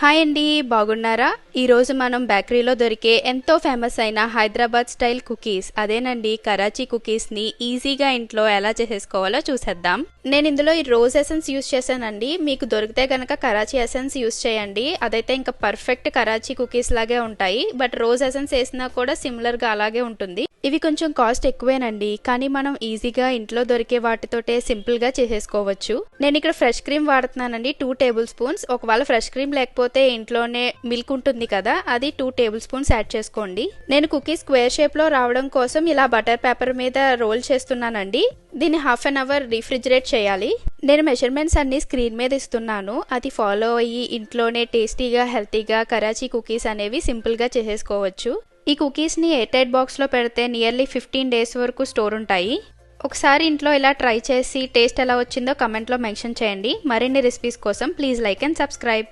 Hi అండి బాగున్నారా? ఈరోజు మనం బేకరీలో దొరికే ఎంతో ఫేమస్ అయిన హైదరాబాద్ స్టైల్ కుకీస్ అదేనండి కరాచీ కుకీస్ని ఈజీగా ఇంట్లో ఎలా చేసేసుకోవాలో చూసేద్దాం. నేను ఇందులో ఈ రోజ్ ఎసెన్స్ యూస్ చేశానండి. మీకు దొరికితే కనుక కరాచీ ఎసెన్స్ యూస్ చేయండి. అదైతే ఇంకా పర్ఫెక్ట్ కరాచీ కుకీస్ లాగే ఉంటాయి. బట్ రోజ్ ఎసెన్స్ వేసినా కూడా సిమిలర్గా అలాగే ఉంటుంది. ఇవి కొంచెం కాస్ట్ ఎక్కువేనండి కానీ మనం ఈజీగా ఇంట్లో దొరికే వాటితోటే సింపుల్గా చేసేసుకోవచ్చు. నేను ఇక్కడ ఫ్రెష్ క్రీమ్ వాడుతున్నానండి టూ టేబుల్ స్పూన్స్. ఒకవేళ ఫ్రెష్ క్రీమ్ లేకపోతే ఇంట్లోనే మిల్క్ ఉంటుంది కదా అది టూ టేబుల్ స్పూన్స్ యాడ్ చేసుకోండి. నేను కుకీ స్క్వేర్ షేప్లో రావడం కోసం ఇలా బటర్ పేపర్ మీద రోల్ చేస్తున్నానండి. దీన్ని హాఫ్ అన్ అవర్ రిఫ్రిజిరేట్ చేయాలి. నేను మెజర్మెంట్స్ అన్ని స్క్రీన్ మీద ఇస్తున్నాను. అది ఫాలో అయ్యి ఇంట్లోనే టేస్టీగా హెల్తీగా కరాచీ కుకీస్ అనేవి సింపుల్గా చేసేసుకోవచ్చు. ఈ కుకీస్ని ఎయిర్టైట్ బాక్స్లో పెడితే నియర్లీ ఫిఫ్టీన్ డేస్ వరకు స్టోర్ ఉంటాయి. ఒకసారి ఇంట్లో ఇలా ట్రై చేసి టేస్ట్ ఎలా వచ్చిందో కమెంట్లో మెన్షన్ చేయండి. మరిన్ని రెసిపీస్ కోసం ప్లీజ్ లైక్ అండ్ సబ్స్క్రైబ్.